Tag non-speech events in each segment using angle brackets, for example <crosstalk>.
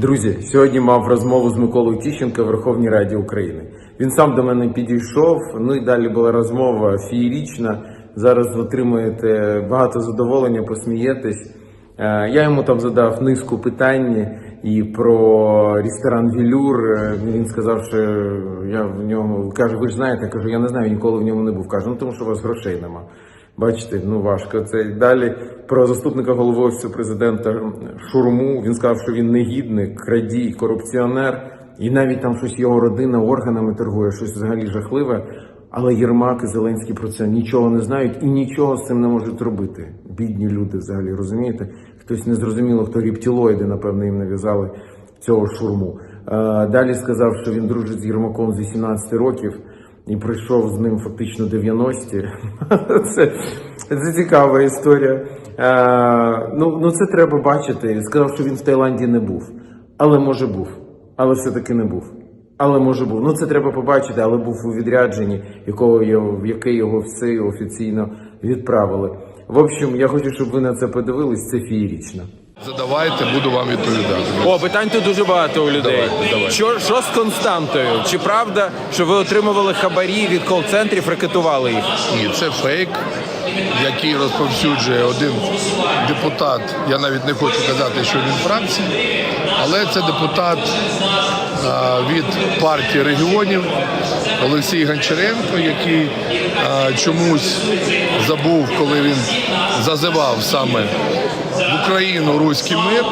Друзі, сьогодні мав розмову з Миколою Тіщенко в Верховній Раді України. Він сам до мене підійшов. Ну і далі була розмова феєрічна. Зараз отримуєте багато задоволення, посмієтесь. Е, Я йому там задав низку питань і про ресторан Вілюр. Е, Він сказав, що я в ньому каже, ви ж знаєте, я кажу, я не знаю, ніколи в ньому не був. Каже, ну тому що у вас грошей нема. Бачите, ну важко це далі. Про заступника голови офісу президента Шурму. Він сказав, що він негідник, крадій, корупціонер, і навіть там щось його родина органами торгує, щось взагалі жахливе. Але Єрмак і Зеленський про це нічого не знають і нічого з цим не можуть робити. Бідні люди взагалі розумієте? Хтось незрозуміло, хто рептилоїди, напевно, їм нав'язали цього шурму. Е, Далі сказав, що він дружить з Єрмаком з 18 років і пройшов з ним фактично 90-ті. <laughs> Це, це цікава історія. Е, ну, ну це треба бачити. Сказав, що він в Таїланді не був. Але може був. Але все-таки не був. Але може був. Ну це треба побачити, але був у відрядженні, якого його, в яке його все офіційно відправили. В общем, я хочу, щоб ви на це подивились. Це фієрічно. Задавайте, буду вам відповідати. О, питань тут дуже багато у людей. Давайте, давайте. Що, що з Константою? Чи правда, що ви отримували хабарі від кол-центрів, ракетували їх? Ні, це фейк, який розповсюджує один депутат. Я навіть не хочу казати, що він фракції, але це депутат а, від партії регіонів Олексій Гончаренко, який а, чомусь забув, коли він зазивав саме в Україну руський мир.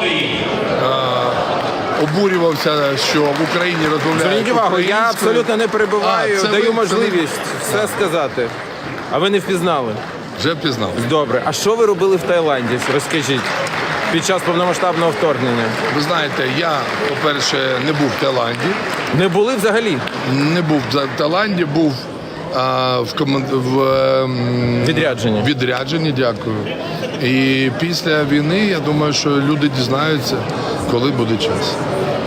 Обурювався, що в Україні розмовляють Зверніть увагу, я абсолютно не перебиваю, А, даю ви- можливість це все сказати. А ви не впізнали? Вже впізнав. Добре. А що ви робили в Таїланді? Розкажіть. Під час повномасштабного вторгнення. Ви знаєте, я, по-перше, не був в Таїланді, Не були взагалі не був в Таїланді, був в, команд... в ем, відрядження. відрядженні, дякую. І після війни я думаю, що люди дізнаються, коли буде час.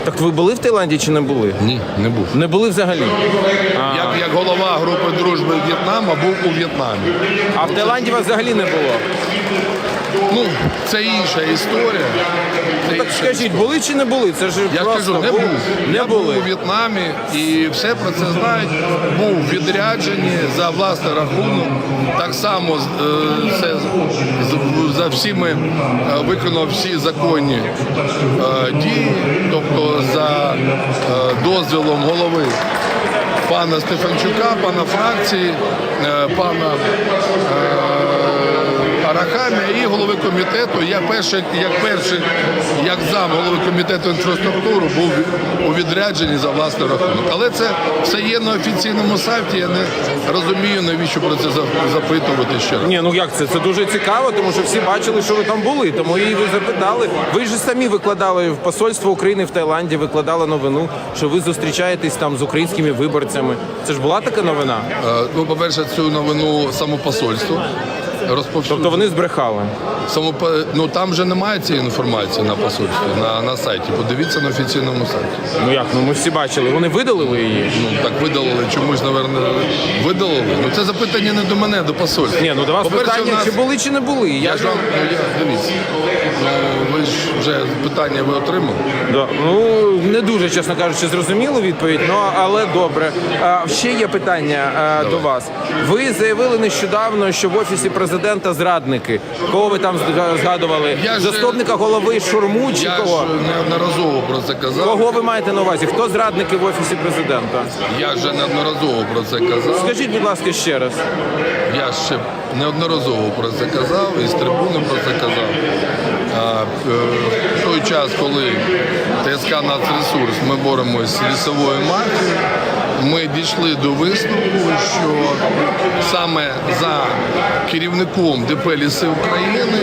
Так ви були в Таїланді чи не були? Ні, не був. Не були взагалі. А, Як, як голова групи дружби В'єтнама був у В'єтнамі. а в Таїланді вас взагалі не було. Ну, це інша історія. Це Так інша скажіть, були чи не були? Це ж Я просто кажу, не був. Не я були. був у В'єтнамі і все про це знають. Був у відрядженні за власний рахунок. Так само е, це за всіми е, виконав всі законні е, дії, тобто за дозвілом голови пана Стефанчука, пана фракції, пана. Арахамія і голови комітету. Я перший, як перший, як зам голови комітету інфраструктури був у відрядженні за власний рахунок. Але це все є на офіційному сайті. Я не розумію, навіщо про це запитувати ще раз. Ні, ну як це? Це дуже цікаво, тому що всі бачили, що ви там були. Тому і ви запитали. Ви ж самі викладали в посольство України в Таїланді, викладали новину, що ви зустрічаєтесь там з українськими виборцями. Це ж була така новина? Е, Ну, по-перше, цю новину самопосольство розповсюджує. Тобто вони збрехали. Самопо... Ну там вже немає цієї інформації на посольстві, на, на сайті. Подивіться на офіційному сайті. Ну як? Ну ми всі бачили. Вони видалили її. Ну так видалили, чомусь, напевно, видалили. Ну це запитання не до мене, до посольства. Ні, ну до вас питання, нас- чи були, чи не були. Я Я ж вам ну, я, дивіться. Ну ви ж вже питання ви отримали. Да. Ну не дуже, чесно кажучи, зрозуміло відповідь. Ну але добре. А, ще є питання а, до вас. Ви заявили нещодавно, що в офісі президента зрадники. Кого ви там згадували? Я Заступника голови Шурму чи Я кого? ж неодноразово про це казав. Кого ви маєте на увазі? Хто зрадники в офісі президента? Я вже неодноразово про це казав. Скажіть, будь ласка, ще раз. Я ще неодноразово про це казав і з трибуни про це казав. А, е, той час, коли ТСК «Нацресурс» ми боремось з лісовою мафією, ми дійшли до висновку, що саме за керівником ДП «Ліси України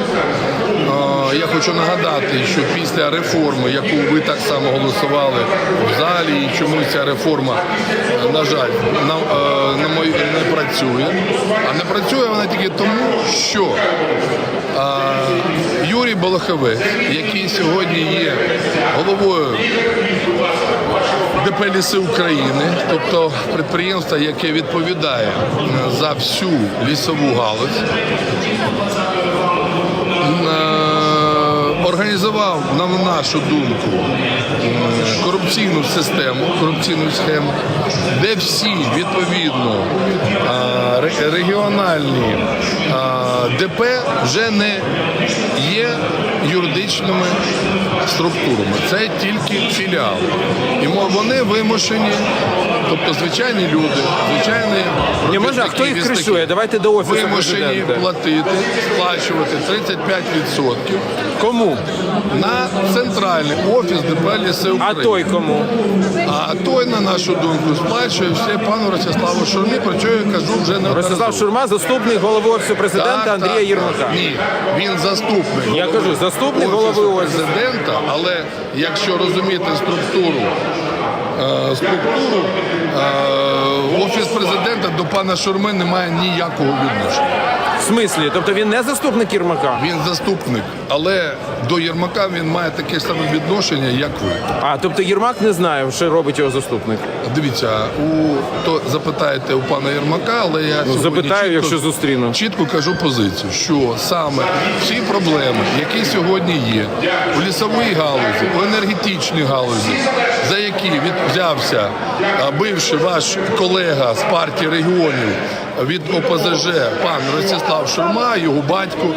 я хочу нагадати, що після реформи, яку ви так само голосували в залі, і чомусь ця реформа, на жаль, на, е, на мої не працює. А не працює вона тільки тому, що Юрій Болоховець, який сьогодні є головою ДП «Ліси України, тобто підприємство, яке відповідає е, за всю лісову галузь, е, організував, на нашу думку, корупційну систему, корупційну схему, де всі відповідно регіональні ДП вже не є юридичними структурами. Це тільки філіал. І вони вимушені, тобто звичайні люди, звичайні Ні, може, а хто їх кришує? Давайте до офісу вимушені президента. платити, сплачувати 35% Кому? на центральний офіс ДП «Ліси А України. той кому? А той, на нашу думку, сплачує все пану Ростиславу Шурмі, про що я кажу вже не Ростислав Шурма, заступник голови офісу президента Андрія Єрмака. Ні, він заступник. Я кажу, заступник голови офісу. президента, але якщо розуміти структуру, е, структуру е, офіс президента до пана Шурми не має ніякого відношення. В смислі? Тобто він не заступник Єрмака? Він заступник, але до Єрмака він має таке саме відношення, як ви. А, тобто Єрмак не знає, що робить його заступник. Дивіться, у то запитаєте у пана Єрмака, але я сьогодні Ну, Запитаю, чітко, якщо зустріну. чітко кажу позицію, що саме всі проблеми, які сьогодні є у лісовій галузі, у енергетичній галузі, за які від взявся бивший ваш колега з партії регіонів від ОПЗЖ, пан Ростислав Шурма, його батько,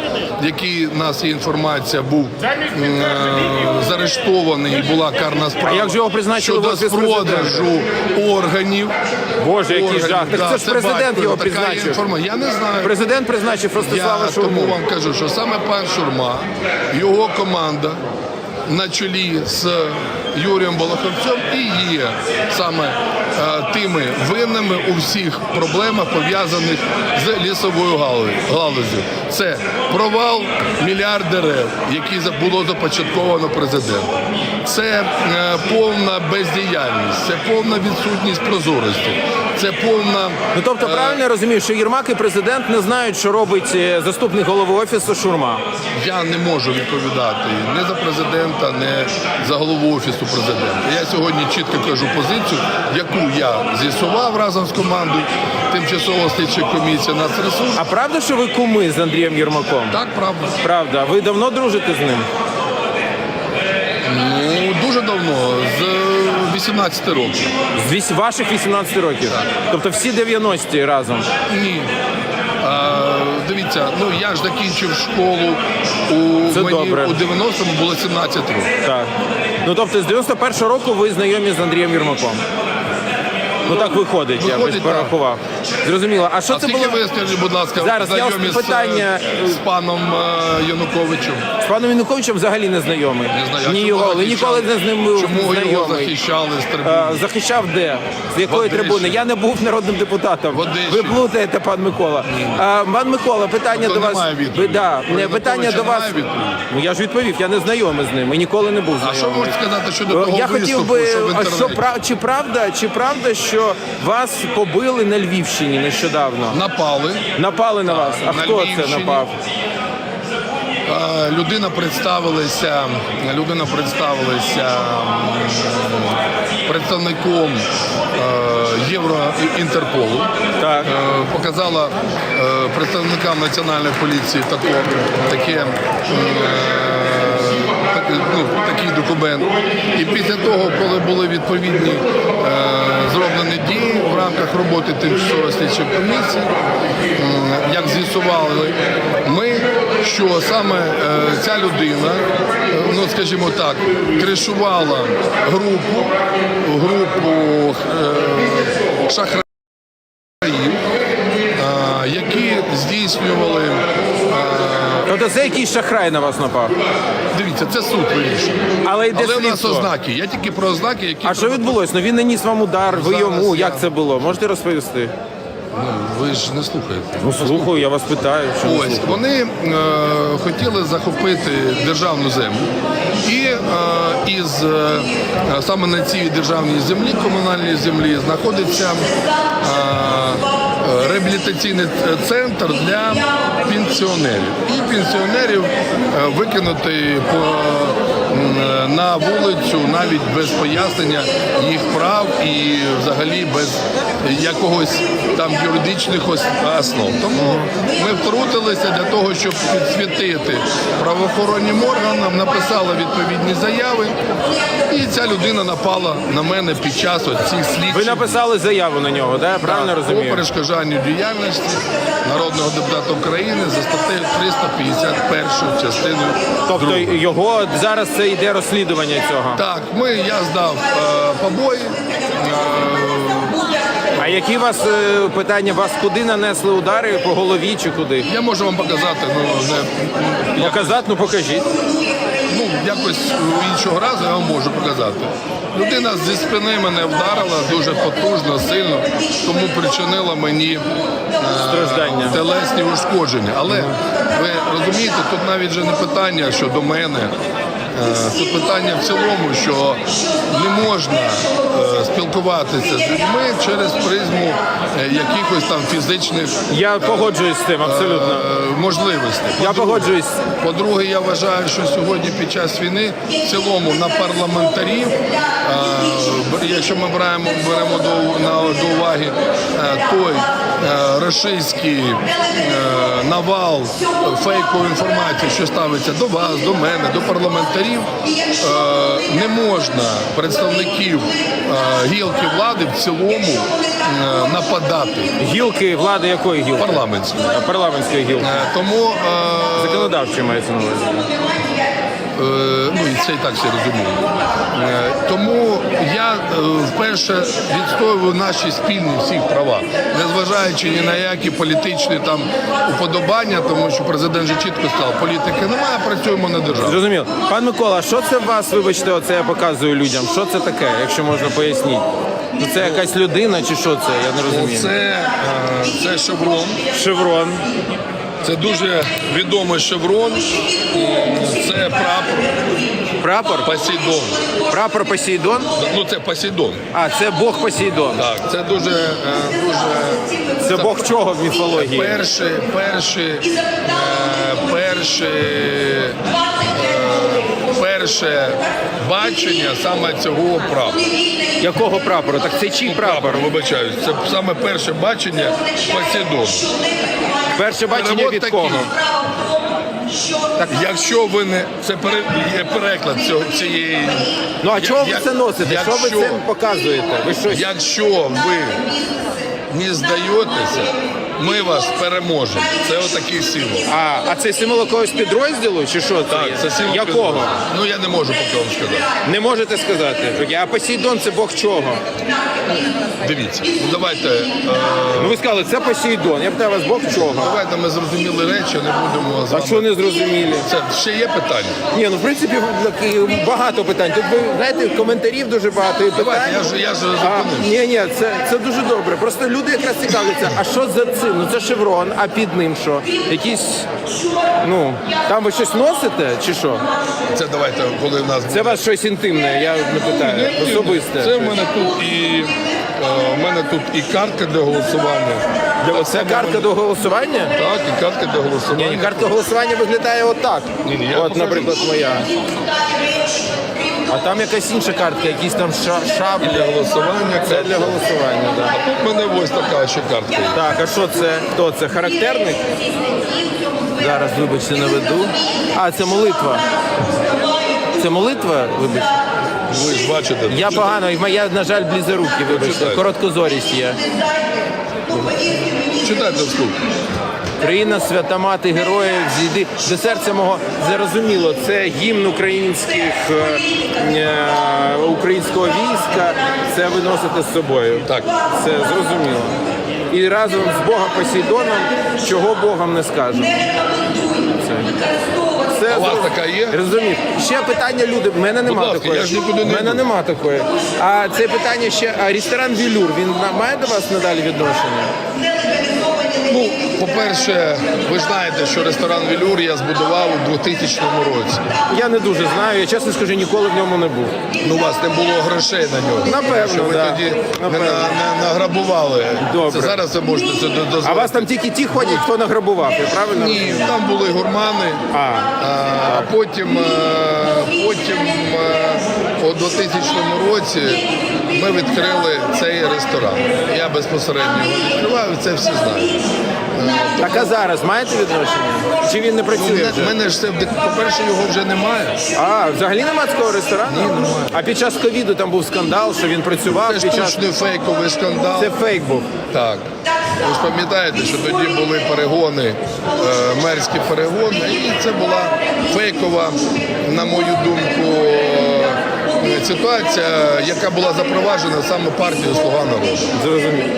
який у нас є інформація, був е, заарештований і була карна справа. А як же його призначили щодо офіс продажу органів. Боже, який Органів, жах. Так да, це ж президент батько, його призначив. інформація. Я не знаю. Президент призначив Ростислава Я Шурму. тому вам кажу, що саме пан Шурма, його команда на чолі з Юрієм Болоховцем і є саме е, тими винними у всіх проблемах, пов'язаних з лісовою галузю- галузю. Це провал мільярд дерев, які було започатковано президентом. Це е, повна бездіяльність, це повна відсутність прозорості, це повна Ну тобто, е, правильно я розумію, що Єрмак і президент не знають, що робить е, заступник голови офісу Шурма. Я не можу відповідати не за президента, не за голову офісу президента. Я сьогодні чітко кажу позицію, яку я з'ясував разом з командою тимчасово слідчої комісії нацресурс. А правда, що ви куми з Андрієм Єрмаком? Так, правда. Правда. Ви давно дружите з ним? Ну дуже давно, з 18 років. З вісь- ваших 18 років. Тобто всі 90-ті разом. Ні. А, дивіться, ну я ж закінчив школу у Це мені добре. у 90-му було 17 років. Так. Ну тобто з 91-го року ви знайомі з Андрієм Єрмаком. Ну так виходить, я Виходить, ось так. порахував. Зрозуміло. А що А це скільки було ви, скажіть, будь ласка, Зараз, я знайомі ось з, питання, е, з паном е, Януковичем? з паном Януковичем взагалі не знайомий. Не знаю, а Ні чому його, ви ніколи не з ним був Чому його знайомий. захищали з Е, трибуни? Захищав де? З якої Одесі. трибуни? Я не був народним депутатом. В Ви плутаєте, пан Микола. А, пан Микола, питання Тобто до вас. немає відповіді? Ви, да, Про не, питання Януковича до вас. немає відповіді? Ну я ж відповів, я не знайомий з ним і ніколи не був А знайомий. що можете сказати щодо Е, того Я хотів би, що в а інтернеті? що прав- чи правда, чи правда, що вас побили на Львівщині нещодавно? Напали. Напали на вас. А на хто це напав? Е, Людина представилася, людина представилася представником е, Євроінтерполу. Так. Е, Показала е, представникам національної поліції тако, таке. е, так- Ну, такий документ. І після того, коли були відповідні е, зроблені дії в рамках роботи тимчасової слідчої комісії, як з'ясували, ми, що саме е, ця людина, е, ну скажімо так, кришувала групу, групу е, це якийсь шахрай на вас напав. Дивіться, це суд вирішує. Але йде Але у нас слідство. ознаки. Я тільки про ознаки, які А що треба- відбулось? Ну він наніс вам удар, ви Зараз йому. я- Як це було? Можете розповісти? Ну, ви ж не слухаєте. Ну слухаю, я вас питаю. Що ви Ось слухаєте. вони е, хотіли захопити державну землю, і е, із е, саме на цій державній землі, комунальній землі, знаходиться е, реабілітаційний центр для пенсіонерів. І пенсіонерів е, викинути по на вулицю навіть без пояснення їх прав і взагалі без якогось там юридичних основ. Тому ми втрутилися для того, щоб підсвітити правоохоронним органам, написали відповідні заяви, і ця людина напала на мене під час цих слідчих. Ви написали заяву на нього, да? правильно Так, розумію? По перешкоджанню діяльності народного депутата України за статтею 351 частиною. Тобто другою. його зараз це йде розслідування цього. Так, ми, я здав е, побої. А які у вас е, питання? Вас куди нанесли удари? По голові чи куди? Я можу вам показати, ну не Показати? Ну покажіть. ну якось іншого разу я вам можу показати. Людина зі спини мене вдарила дуже потужно, сильно, тому причинила мені е, телесні ушкодження. Але ви розумієте, тут навіть же не питання щодо мене. Е, Тут питання в цілому, що не можна е, спілкуватися з людьми через призму е, якихось там фізичних Я погоджуюсь з цим абсолютно. е, можливостей. Я погоджуюсь. по-друге, я вважаю, що сьогодні під час війни в цілому на парламентарів, е, якщо ми беремо, беремо до, на, до уваги е, той е, рашистський е, навал фейкової інформації, що ставиться до вас, до мене, до парламентарів, е, не можна представників е, гілки влади в цілому е, нападати Гілки влади якої гілки? парламентської. Парламентської гілки. Е, Тому е, Законодавчої мається на увазі. Е, ну і це і так всі розуміють. Е, Тому я е, вперше відстоюю наші спільні всіх права, незважаючи ні на які політичні там уподобання, тому що президент же чітко сказав, політики немає, працюємо на державу. Зрозуміло. Пан Микола, що це вас, вибачте, оце я показую людям? Що це таке, якщо можна пояснити? Ну, Це якась людина чи що це? Я не розумію. Це, це шеврон. Шеврон. Це дуже відомий шеврон. Це прапор Прапор? Посейдон. Прапор Посейдон? Ну це Посейдон. А, це Бог Посейдон. Так, це дуже, е, дуже Це Бог чого в міфології? Перші, перші, е, перші, е, перше бачення саме цього прапору. Якого прапору? Так це чий прапор? вибачаюсь. Це саме перше бачення Посейдону. Перше бачення від кого? кого? Якщо ви не це пере- є переклад цього цієї. Ну а Я- чого ви це носите? Що ви цим показуєте? Ви щось Якщо ви не здаєтеся, ми вас переможемо. Це отакий символ. А, а це символ якогось підрозділу чи що це? Так, є? це символ. Якого? підрозділу. Ну я не можу поки вам сказати. Не можете сказати. Окей, А Посейдон це Бог чого? Дивіться, ну давайте, е, Ну ви сказали, це Посейдон. Я питаю вас, Бог чого? давайте ми зрозуміли речі, не будемо з А вами. що не зрозумілі? Це ще є питання. Ні, ну в принципі такі багато питань. Тут ви знаєте, коментарів дуже багато і Давайте, питань. я ж я ж А, зупинився. ні, ні, це, це дуже добре. Просто люди якраз цікавляться, а що за цим? Ну це шеврон, а під ним що? Якісь, ну, там ви щось носите чи що? Це давайте, коли в нас Це у вас щось інтимне, я не питаю. Особисте. Це в мене тут і е, в мене тут і картка для голосування. Для Це картка до голосування? Так, і картка для голосування. Ні, ні, картка голосування виглядає отак. Ні, ні, я От, покажу. наприклад, моя. А там якась інша картка, якісь там ша- шаблі. для голосування. Це для голосування, так. Тут в мене ось така ще картка. є. Так, а що це? Хто це? Характерник? Зараз, вибачте, наведу. А, це молитва. Це молитва, вибачте. Ви ж бачите. Я погано, я, на жаль, близорукі, вибачте. Короткозорість є. Читайте вслух. Країна свята мати героїв зійди до серця мого зрозуміло. Це гімн українських е, е, українського війська. Це ви носите з собою. Так. Це зрозуміло. І разом з Богом Посейдоном, чого Богом не скажемо. Це. Це А у вас така є? Розумію. Ще питання люди. В мене нема ласка, такої. не В мене йду. нема такої. А це питання ще. А ресторан Вілюр він має до вас надалі відношення? Ну, по-перше, ви ж знаєте, що ресторан Велюр я збудував у 2000 році. Я не дуже знаю, я чесно скажу, ніколи в ньому не був. Ну, у вас не було грошей на нього. Напевно, що ви да. тоді Напевно. не награбували. Добре. Це зараз ви можете це дозволити. А вас там тільки ті ходять, хто награбував, я правильно? Ні, там були гурмани. А, А потім, е, потім е, у 2000 році ми відкрили цей ресторан. Я безпосередньо його відкривав, і це всі знають. так а зараз маєте відношення? Чи він не Ну, працює мене- вже? мене ж це по-перше, його вже немає. А, взагалі нема такого ресторану? Ні, немає. А під час ковіду там був скандал, що він працював Це під час. фейковий скандал. Це фейк був. Так. Ви ж пам'ятаєте, що тоді були перегони, е, мерські перегони, і це була фейкова, на мою думку, ситуація, яка була запроваджена саме партією Слуга народу. Зрозуміло.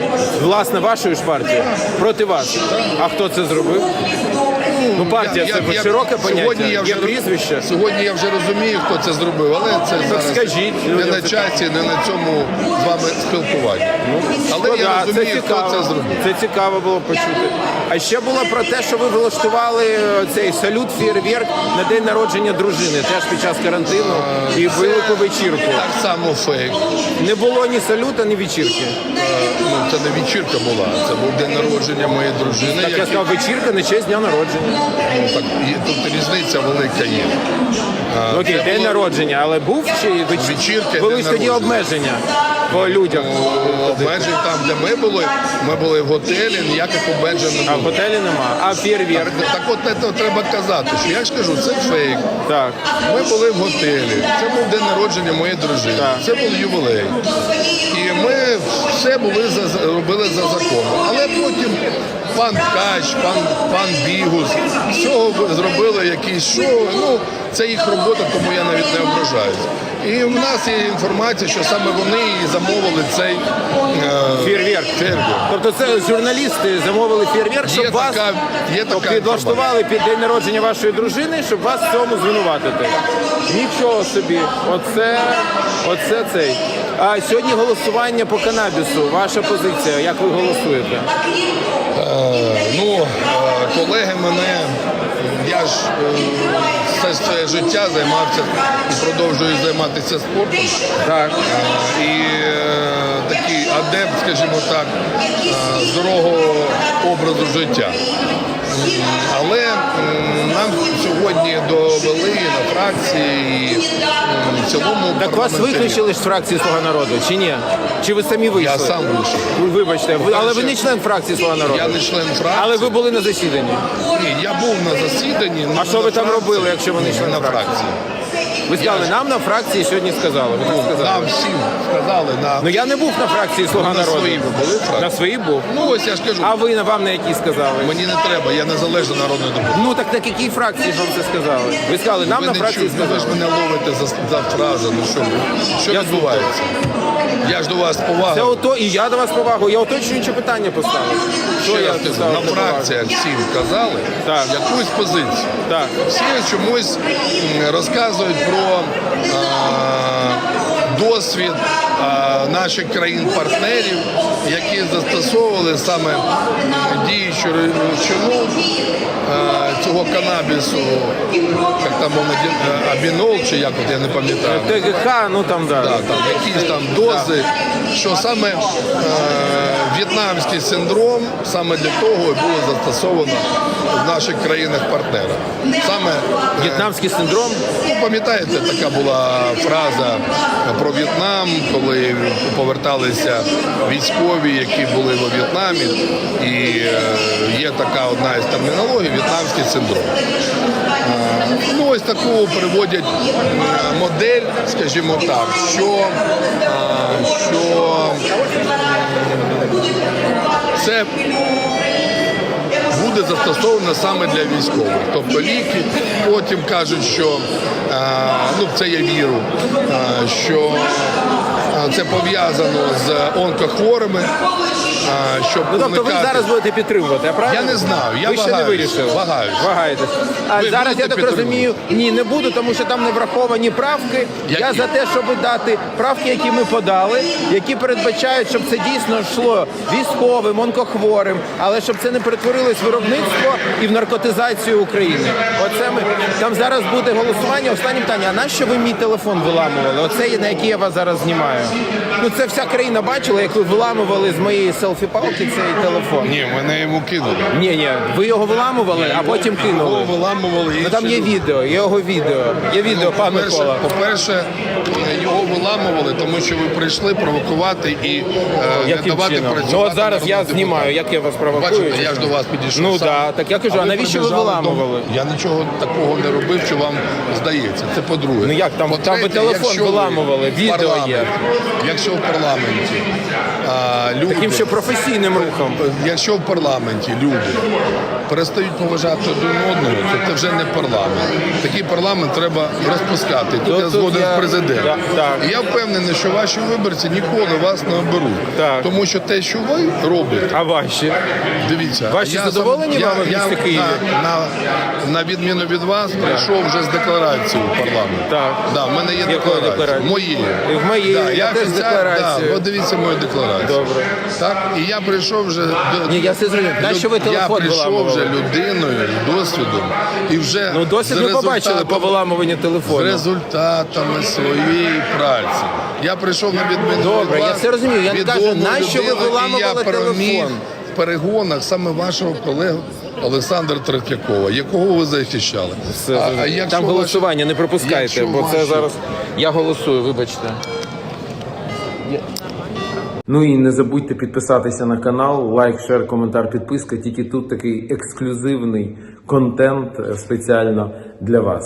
Власне, вашою ж партією. Проти вас. А хто це зробив? Ну, партія це я- я- поняття, я є вже прізвище. Сьогодні я вже розумію, хто це зробив, але це зараз скажіть не людям на це- часі, не на цьому з вами спілкуванні. але Ну, я да, розумію, хто це зробив. Це цікаво було почути. А ще було про те, що ви влаштували е, цей салют фєрверк на день народження дружини, теж під час карантину і велику вечірку. Так само фейк. Не було ні салюта, ні вечірки. Е, Ну, це не вечірка була, це був день народження моєї дружини. Так я який- сказав, вечірка на честь дня народження. Ну, так, є, тут різниця велика є. Ну, окей, це день було- народження, але був чи вечірка? Вечірка, Були день ж тоді народження. обмеження по людях. Обмежень там, де ми були, ми були в готелі, ніяких обмежень А не в було. готелі нема. А фєрверк? Так от це треба казати, що я ж кажу, це фейк. Так. Ми були в готелі. Це був день народження моєї дружини. Це був ювілей. Все були за робили за законом. Але потім пан Ткач, пан, пан Бігус, з цього зробили якісь шоу. Ну, це їх робота, тому я навіть не ображаюся. І в нас є інформація, що саме вони і замовили цей е, фейерверк. Тобто це журналісти замовили фєрверк, щоб Є вас така, є тобто така підлаштували під день народження вашої дружини, щоб вас в цьому звинуватити. Нічого собі. Оце, оце цей. А сьогодні голосування по канабісу. Ваша позиція. Як ви голосуєте? Е, Ну, е, колеги мене, я ж е, все своє життя займався і продовжую займатися спортом. Так. Е, І е, такий адепт, скажімо так, е, здорового образу життя. Але м, нам сьогодні довели на фракції і цілому Так вас парламентарі. виключили ж з фракції Слуга народу, чи ні? Чи ви самі вийшли? Я сам вийшов. Ви- Вибачте, ви, але ви не член фракції Слуга народу. Я не член фракції. Але ви були на засіданні. Ні, я був на засіданні. А що ви там робили, якщо ви не член на фракції? Ви сказали, нам на фракції сьогодні сказали. Ви так сказали. Нам всім сказали на, Ну я не був на фракції Слуга на народу. свої ви були фракції. На своїй був. Ну ось я ж кажу, А ви на вам на якій сказали? мені не треба, я незалежний народний депутат. Ну так на якій фракції ж вам це сказали? Ви сказали, нам Ви на не фракції чуєте, ви ж сказали. мене ловите за, за фрази. Ну що ви? Що Я відбувається? Я ж до вас Це повага. ото і я до вас повагу. Я уточнююче питання поставив. Що Ще я раз кажу, поставив на фракціях всім казали Так. якусь позицію. Так. Всі чомусь м, розказують про досвід наших країн-партнерів, які застосовували саме діючу речовину цього канабісу, як там воно абінол, чи як от я не пам'ятаю. ТГХ, ну там да. Да, там якісь там дози, що саме е, в'єтнамський синдром саме для того і було застосовано в наших країнах-партнерах. Саме е, В'єтнамський синдром. ну, пам'ятаєте, така була фраза про В'єтнам, коли поверталися військові, які були во В'єтнамі, і е, є така одна із термінологій в'єтнамський синдром. Е, Ну, ось таку приводять е, модель, скажімо так, що, що це буде застосовано саме для військових. Тобто ліки потім кажуть, що ну це я вірю, е, що це пов'язано з онкохворими. Щоб Ну тобто ви зараз будете підтримувати, а правильно? Я не знаю, я ви ще не вирішили. вагаюсь. Вагаєтесь. А Ви зараз я так розумію, ні, не буду, тому що там не враховані правки. Які? Я за те, щоб дати правки, які ми подали, які передбачають, щоб це дійсно йшло військовим, онкохворим, але щоб це не перетворилось в виробництво і в наркотизацію України. Оце ми там зараз буде голосування. Останнє питання. А нащо ви мій телефон виламували? Оце на який я вас зараз знімаю. Ну це вся країна бачила, як ви виламували з моєї селфі-палки цей телефон. Ні, мене йому кинули. Ні, ні, ви його виламували, а потім Його кинули. виламували. Ну там інші є люди. відео, є його відео. Є відео, пан По-перше, Микола. по-перше, його виламували, тому що ви прийшли провокувати і е, не Яким давати чином? працювати. Ну от зараз я народним знімаю, як я вас провокую. Бачите, я ж до вас підійшов. Ну сам. да, так я кажу, а навіщо ви прибіжали виламували? до- Я нічого такого не робив, що вам здається. Це по-друге. Ну як там- По-третє, там ви телефон якщо ви виламували, в відео є. парламенті- Якщо в парламенті а, люди... Таким ще професійним рухом. Якщо в парламенті люди перестають поважати один одного, то це вже не парламент. Такий парламент треба розпускати. Тут Тут- я згоден з президентом. І я впевнений, що ваші виборці ніколи вас не оберуть. Так. Тому що те, що ви робите, А ваші? дивіться, Ваші я задоволені сам- вами в місті Києві? На, на, на відміну від вас, прийшов вже з декларацією в парламент. Так. Да, в мене є декларація. декларації? Мої. І в моїй, я теж декларацією. Да, подивіться мою декларацію. Добре. Так, і я прийшов вже до Ні, я все зрозумів. Нащо ви я прийшов виламували? вже людиною, з досвідом і вже Ну досвід ми побачили по виламуванню з результатами своєї праці. Я прийшов на відміну. Добре, я все розумію. Я не кажу, нащо ви виламували телефон? в перегонах саме вашого колегу Олександра Третьякова, якого ви захищали. Все, А- а якщо Там голосування не пропускайте, якщо бо це зараз. Я голосую, вибачте. Ну і не забудьте підписатися на канал, лайк, шер, коментар, підписка. Тільки тут такий ексклюзивний контент е, спеціально для вас.